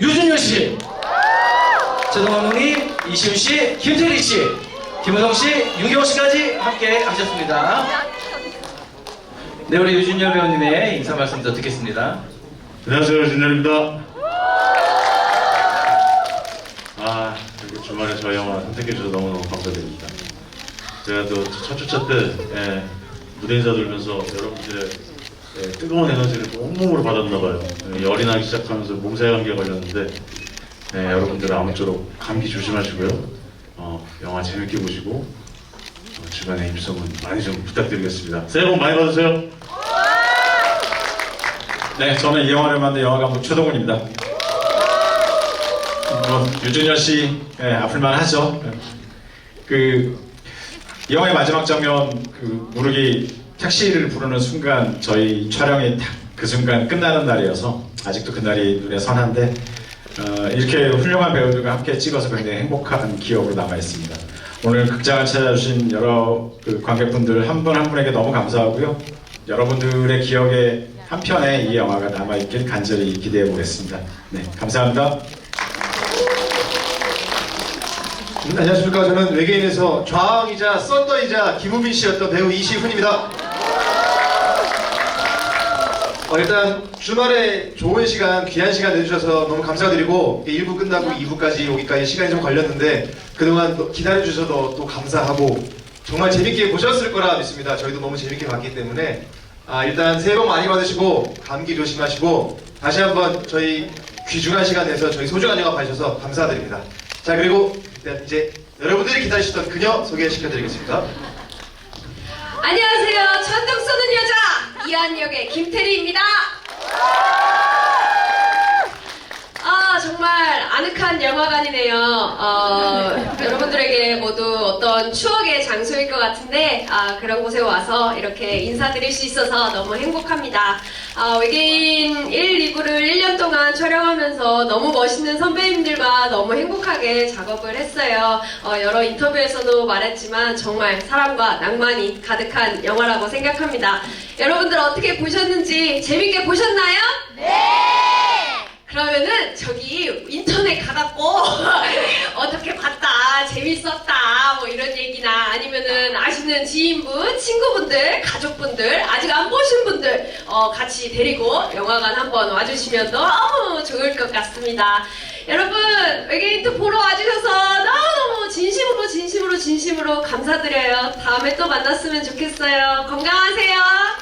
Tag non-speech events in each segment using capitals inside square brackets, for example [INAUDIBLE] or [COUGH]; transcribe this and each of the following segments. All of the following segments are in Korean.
유준열 씨, 최동원 형님, 이시훈 씨, 김태리 씨, 김우성 씨, 윤경호 씨까지 함께 하셨습니다. 네, 우리 유준열 배우님의 인사 말씀 더 듣겠습니다. 안녕하세요, 진열입니다. 아, 이렇게 주말에 저희 영화 선택해 주셔서 너무너무 감사드립니다. 제가 또 첫 주차 때 예, 무대 인사 돌면서 여러분들의 예, 뜨거운 에너지를 온몸으로 받았나봐요. 예, 열이 나기 시작하면서 몸살 감기에 걸렸는데 예, 여러분들 아무쪼록 감기 조심하시고요. 어, 영화 재밌게 보시고 어, 주변에 입소문 많이 좀 부탁드리겠습니다. 새해 복 많이 받으세요. 네, 저는 이 영화를 만든 영화 감독 최동훈입니다. 뭐 유준열 씨 예, 아플만 하죠. 그이 영화의 마지막 장면 그 무르기 택시를 부르는 순간 저희 촬영이 딱그 순간 끝나는 날이어서 아직도 그날이 눈에 선한데 어, 이렇게 훌륭한 배우들과 함께 찍어서 굉장히 행복한 기억으로 남아 있습니다. 오늘 극장을 찾아주신 여러 그 관객분들 한 분한 분에게 너무 감사하고요. 여러분들의 기억에 한 편의 이 영화가 남아있길 간절히 기대해 보겠습니다. 네, 감사합니다. 음, 안녕하십니까. 저는 외계인에서 좌왕이자 썬더이자 김우빈 씨였던 배우 이시훈입니다. 어, 일단 주말에 좋은 시간, 귀한 시간 내주셔서 너무 감사드리고 1부 끝나고 2부까지 오기까지 시간이 좀 걸렸는데 그동안 또 기다려주셔서 또 감사하고 정말 재밌게 보셨을 거라 믿습니다. 저희도 너무 재밌게 봤기 때문에 아, 일단 새해 복 많이 받으시고 감기 조심하시고 다시 한번 저희 귀중한 시간 내서 저희 소중한 영화 봐주셔서 감사드립니다. 자 그리고 이제 여러분들이 기다리시던 그녀 소개시켜드리겠습니다. 안녕하세요. 천둥 쏘는 여자 이한 역의 김태리입니다. 아 정말 아늑한 영화관이네요. 어, 여러분들에게 모두 어떤 추억의 장소일 것 같은데 아, 그런 곳에 와서 이렇게 인사드릴 수 있어서 너무 행복합니다. 아, 외계인 1, 2부를 1년 동안 촬영하면서 너무 멋있는 선배님들과 너무 행복하게 작업을 했어요. 어, 여러 인터뷰에서도 말했지만 정말 사랑과 낭만이 가득한 영화라고 생각합니다. 여러분들 어떻게 보셨는지 재밌게 보셨나요? 그러면은 저기 인터넷 가갖고 [LAUGHS] 어떻게 봤다 재밌었다 뭐 이런 얘기나 아니면은 아시는 지인분 친구분들 가족분들 아직 안 보신 분들 어, 같이 데리고 영화관 한번 와주시면 너무 좋을 것 같습니다. 여러분 외계인 또 보러 와주셔서 너무너무 진심으로 진심으로 진심으로 감사드려요. 다음에 또 만났으면 좋겠어요. 건강하세요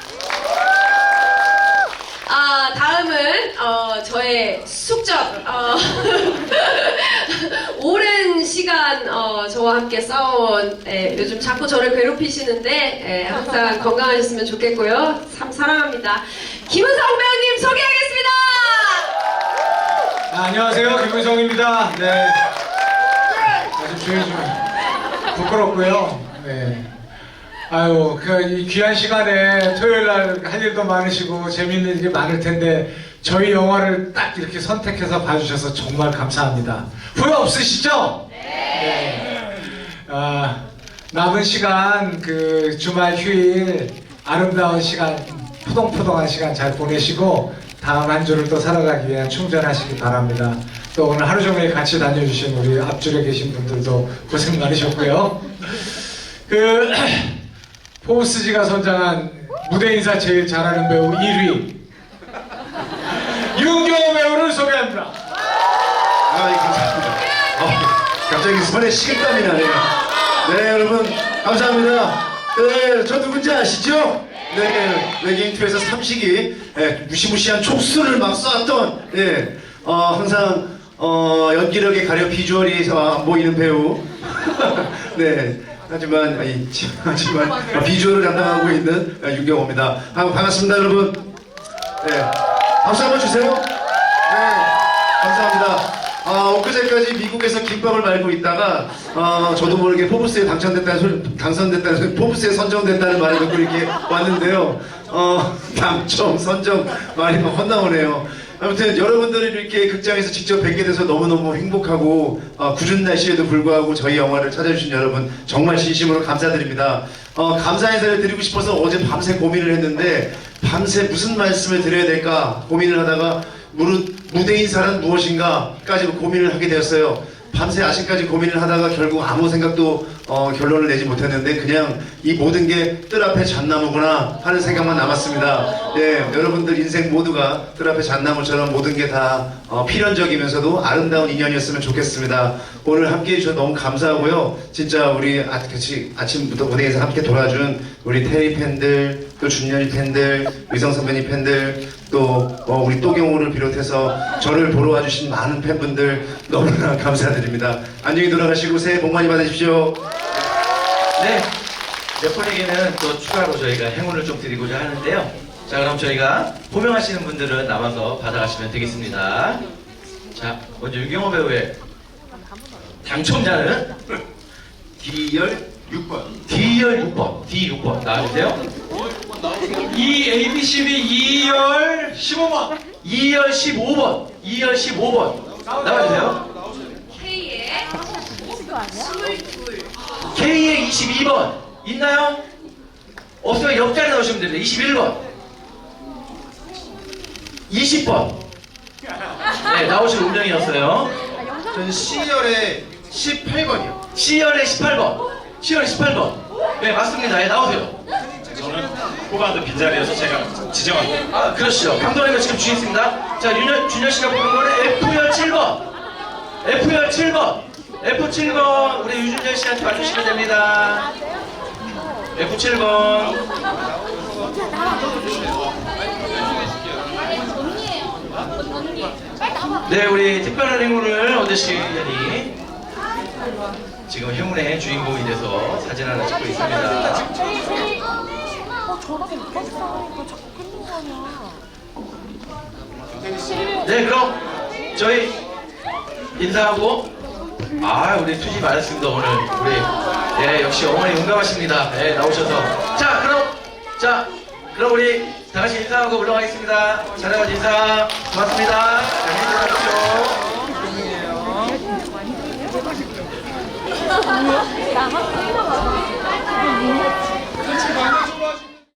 아, 다음은 어, 저의 숙적. 어, [LAUGHS] 오랜 시간 어, 저와 함께 싸워온 예, 요즘 자꾸 저를 괴롭히시는데 예, 항상 건강하셨으면 좋겠고요. 참 사랑합니다. 김은성 배우님 소개하겠습니다. 아, 안녕하세요, 김은성입니다. 네. 아주 조용히 좀 부끄럽고요. 네. 아유, 그, 이 귀한 시간에 토요일 날 할 일도 많으시고 재밌는 일이 많을 텐데 저희 영화를 딱 이렇게 선택해서 봐주셔서 정말 감사합니다. 후회 없으시죠? 네. 아, 남은 시간, 그 주말 휴일, 아름다운 시간, 푸동푸동한 시간 잘 보내시고 다음 한 주를 또 살아가기 위한 충전하시기 바랍니다. 또 오늘 하루 종일 같이 다녀주신 우리 앞줄에 계신 분들도 고생 많으셨고요. 그 포스지가 선정한 무대 인사 제일 잘하는 배우 1위 윤경호 배우를 소개합니다. 아, 예, 감사합니다. 어, 갑자기 손에 식은땀이 나네요. 네, 여러분, 감사합니다. 네, 저 누군지 아시죠? 네, 외계인 투에서 삼식이 네, 무시무시한 촉수를 막 쐈던, 네, 어, 항상 어, 연기력에 가려 비주얼이 어, 안 보이는 배우. [LAUGHS] 네. 하지만, 아니, 하지만 어, 비주얼을 담당하고 있는 어, 윤경호입니다. 아, 반갑습니다, 여러분. 네. 박수 한번 주세요. 네. 감사합니다. 아, 엊그제까지 미국에서 김밥을 말고 있다가, 어, 저도 모르게 포브스에 당첨됐다는 소리, 당선됐다는 소리, 포브스에 선정됐다는 말을 듣고 이렇게 왔는데요. 어, 당첨, 선정, 말이 막 헛나오네요. 아무튼 여러분들이 이렇게 극장에서 직접 뵙게 돼서 너무너무 행복하고, 어, 궂은 날씨에도 불구하고 저희 영화를 찾아주신 여러분 정말 진심으로 감사드립니다. 어, 감사 인사를 드리고 싶어서 어제 밤새 고민을 했는데, 밤새 무슨 말씀을 드려야 될까 고민을 하다가 무대 인사는 무엇인가까지 고민을 하게 되었어요. 밤새 아침까지 고민을 하다가 결국 아무 생각도 어, 결론을 내지 못했는데 그냥 이 모든 게 뜰 앞에 잣나무구나 하는 생각만 남았습니다. 예, 여러분들 인생 모두가 뜰 앞에 잣나무처럼 모든 게다 어, 필연적이면서도 아름다운 인연이었으면 좋겠습니다. 오늘 함께 해 주셔서 너무 감사하고요. 진짜 우리 아, 같이 아침부터 무대에서 함께 돌아준 우리 테리 팬들, 또 준열이 팬들, 위성 선배님 팬들, 또 어, 우리 또경호를 비롯해서 저를 보러 와주신 많은 팬분들 너무나 감사드립니다. 안녕히 돌아가시고 새해 복 많이 받으십시오. 네. 몇 분에게는 또 추가로 저희가 행운을 좀 드리고자 하는데요. 자, 그럼 저희가 호명하시는 분들은 남아서 받아가시면 되겠습니다. 자, 먼저 유경호 배우의 당첨자는 [LAUGHS] D열 6번. D열 6번, D6번 나와주세요. 이 ABCB 2열 15번 2열 15번, 2열 15번 나와주세요. K의 22. K의 22번 있나요? 없으면 옆자리 나오시면 됩니다. 21번, 20번. 네, 나오실 운명이었어요. 저는 C열의 18번이요. C열의 18번, C열의 18번. 네, 맞습니다. 예, 나오세요. 저는 후반도 빈자리여서 제가 지정합니다. 아, 그렇죠. 감독님이 지금 주인 있습니다. 자, 윤현, 준현 씨가 보는 거는 F열 7번. F열 7번. F7번, 우리 유준열 씨한테 와주시면 됩니다. F7번. 네, 우리 특별한 행운을 얻으시려니 지금 행운의 주인공이 돼서 사진 하나 찍고 있습니다. 어, 저렇게 못 봤어. 너 자꾸 끊는 거 아니야. 네, 그럼 저희 인사하고 아 우리 투지 많았습니다 오늘 우리 예 역시 어머니 용감하십니다. 예 나오셔서 자 그럼 자 그럼 우리 다 같이 인사하고 올라가겠습니다. 잘해가지고 인사 고맙습니다. 자, 힘들어가십시오. 뭐야? 나만 끝나봐. 이거 뭐야? 같이 나눠줘가지고.